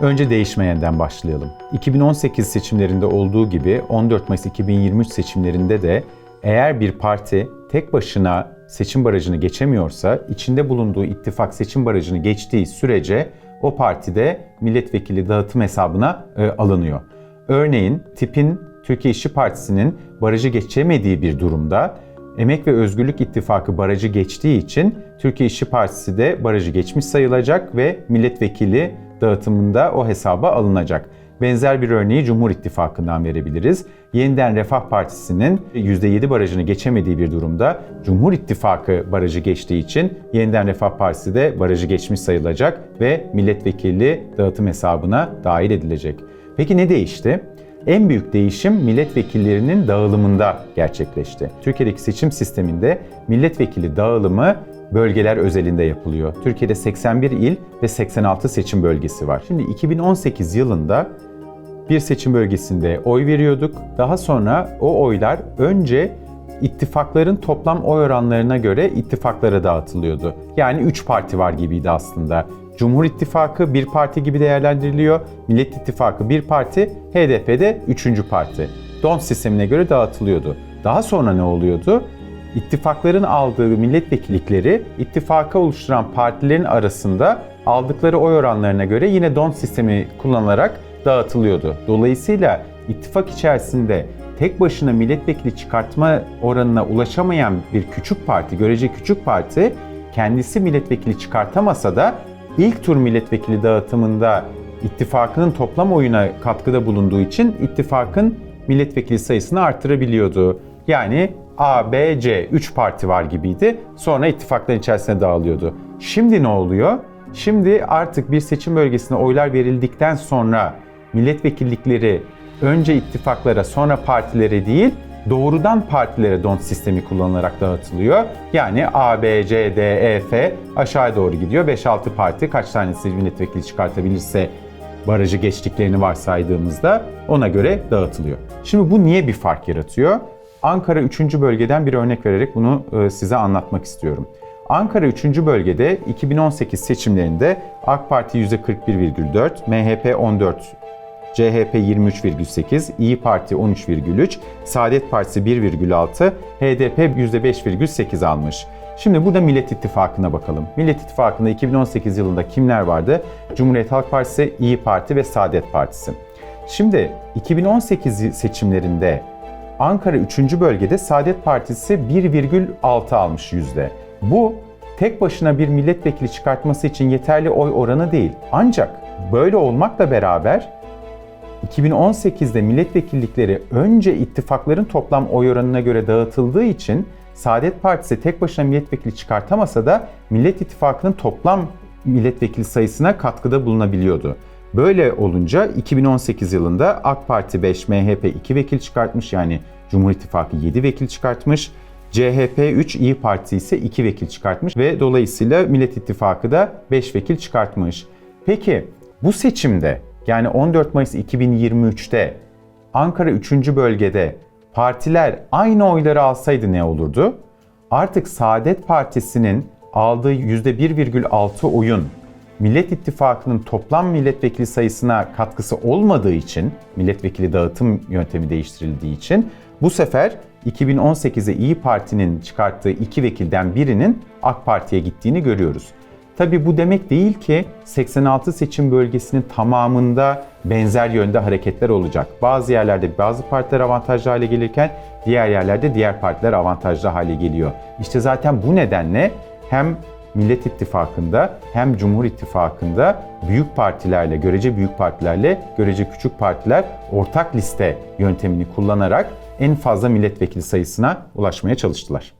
Önce değişmeyenden başlayalım. 2018 seçimlerinde olduğu gibi 14 Mayıs 2023 seçimlerinde de eğer bir parti tek başına seçim barajını geçemiyorsa, içinde bulunduğu ittifak seçim barajını geçtiği sürece o partide milletvekili dağıtım hesabına e, alınıyor. Örneğin tipin Türkiye İşçi Partisi'nin barajı geçemediği bir durumda Emek ve Özgürlük İttifakı barajı geçtiği için Türkiye İşçi Partisi de barajı geçmiş sayılacak ve milletvekili dağıtımında o hesaba alınacak. Benzer bir örneği Cumhur İttifakı'ndan verebiliriz. Yeniden Refah Partisi'nin %7 barajını geçemediği bir durumda Cumhur İttifakı barajı geçtiği için Yeniden Refah Partisi de barajı geçmiş sayılacak ve milletvekili dağıtım hesabına dahil edilecek. Peki ne değişti? En büyük değişim milletvekillerinin dağılımında gerçekleşti. Türkiye'deki seçim sisteminde milletvekili dağılımı bölgeler özelinde yapılıyor. Türkiye'de 81 il ve 86 seçim bölgesi var. Şimdi 2018 yılında bir seçim bölgesinde oy veriyorduk. Daha sonra o oylar önce ittifakların toplam oy oranlarına göre ittifaklara dağıtılıyordu. Yani 3 parti var gibiydi aslında. Cumhur İttifakı bir parti gibi değerlendiriliyor. Millet İttifakı bir parti, HDP de üçüncü parti. Don sistemine göre dağıtılıyordu. Daha sonra ne oluyordu? İttifakların aldığı milletvekillikleri ittifaka oluşturan partilerin arasında aldıkları oy oranlarına göre yine don sistemi kullanılarak dağıtılıyordu. Dolayısıyla ittifak içerisinde tek başına milletvekili çıkartma oranına ulaşamayan bir küçük parti, görece küçük parti kendisi milletvekili çıkartamasa da ilk tur milletvekili dağıtımında ittifakının toplam oyuna katkıda bulunduğu için ittifakın milletvekili sayısını artırabiliyordu. Yani A, B, C 3 parti var gibiydi. Sonra ittifakların içerisine dağılıyordu. Şimdi ne oluyor? Şimdi artık bir seçim bölgesine oylar verildikten sonra milletvekillikleri önce ittifaklara sonra partilere değil doğrudan partilere don sistemi kullanılarak dağıtılıyor. Yani A, B, C, D, E, F aşağı doğru gidiyor. 5-6 parti kaç tanesi milletvekili çıkartabilirse barajı geçtiklerini varsaydığımızda ona göre dağıtılıyor. Şimdi bu niye bir fark yaratıyor? Ankara 3. bölgeden bir örnek vererek bunu e, size anlatmak istiyorum. Ankara 3. bölgede 2018 seçimlerinde AK Parti %41,4, MHP 14, CHP 23,8, İyi Parti 13,3, Saadet Partisi 1,6, HDP %5,8 almış. Şimdi burada Millet İttifakı'na bakalım. Millet İttifakı'nda 2018 yılında kimler vardı? Cumhuriyet Halk Partisi, İyi Parti ve Saadet Partisi. Şimdi 2018 seçimlerinde Ankara 3. bölgede Saadet Partisi 1,6 almış yüzde. Bu tek başına bir milletvekili çıkartması için yeterli oy oranı değil. Ancak böyle olmakla beraber 2018'de milletvekillikleri önce ittifakların toplam oy oranına göre dağıtıldığı için Saadet Partisi tek başına milletvekili çıkartamasa da Millet İttifakı'nın toplam milletvekili sayısına katkıda bulunabiliyordu. Böyle olunca 2018 yılında AK Parti 5, MHP 2 vekil çıkartmış yani Cumhur İttifakı 7 vekil çıkartmış. CHP 3, İyi Parti ise 2 vekil çıkartmış ve dolayısıyla Millet İttifakı da 5 vekil çıkartmış. Peki bu seçimde yani 14 Mayıs 2023'te Ankara 3. bölgede partiler aynı oyları alsaydı ne olurdu? Artık Saadet Partisi'nin aldığı %1,6 oyun Millet İttifakı'nın toplam milletvekili sayısına katkısı olmadığı için, milletvekili dağıtım yöntemi değiştirildiği için bu sefer 2018'de İyi Parti'nin çıkarttığı iki vekilden birinin AK Parti'ye gittiğini görüyoruz. Tabi bu demek değil ki 86 seçim bölgesinin tamamında benzer yönde hareketler olacak. Bazı yerlerde bazı partiler avantajlı hale gelirken diğer yerlerde diğer partiler avantajlı hale geliyor. İşte zaten bu nedenle hem Millet İttifakı'nda hem Cumhur İttifakı'nda büyük partilerle, görece büyük partilerle, görece küçük partiler ortak liste yöntemini kullanarak en fazla milletvekili sayısına ulaşmaya çalıştılar.